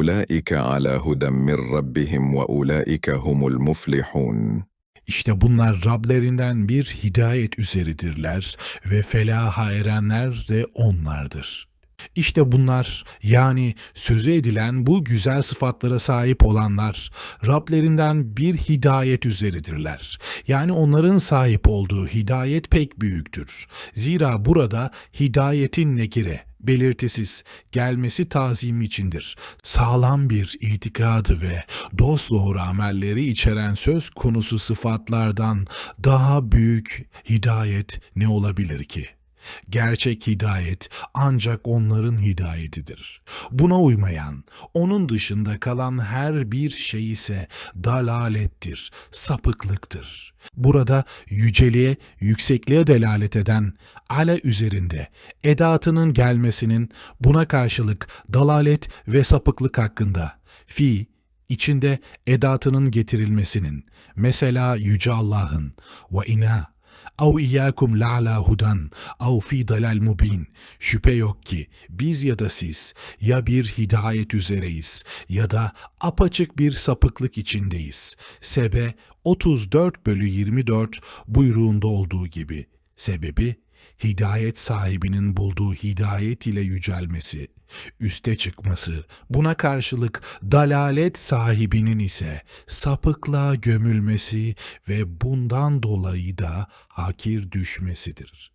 أولئك على هدى من ربهم وأولئك هم المفلحون İşte bunlar Rablerinden bir hidayet üzeridirler ve felaha erenler de onlardır. İşte bunlar yani sözü edilen bu güzel sıfatlara sahip olanlar Rablerinden bir hidayet üzeridirler. Yani onların sahip olduğu hidayet pek büyüktür. Zira burada hidayetin nekire, belirtisiz, gelmesi tazim içindir. Sağlam bir itikadı ve dosdoğru amelleri içeren söz konusu sıfatlardan daha büyük hidayet ne olabilir ki? Gerçek hidayet ancak onların hidayetidir. Buna uymayan, onun dışında kalan her bir şey ise dalalettir, sapıklıktır. Burada yüceliğe, yüksekliğe delalet eden ale üzerinde edatının gelmesinin buna karşılık dalalet ve sapıklık hakkında fi içinde edatının getirilmesinin mesela yüce Allah'ın ve ina Av iyyakum la'ala hudan av fi dalal mubin. Şüphe yok ki biz ya da siz ya bir hidayet üzereyiz ya da apaçık bir sapıklık içindeyiz. Sebe 34 bölü 24 buyruğunda olduğu gibi. Sebebi hidayet sahibinin bulduğu hidayet ile yücelmesi, üste çıkması, buna karşılık dalalet sahibinin ise sapıklığa gömülmesi ve bundan dolayı da hakir düşmesidir.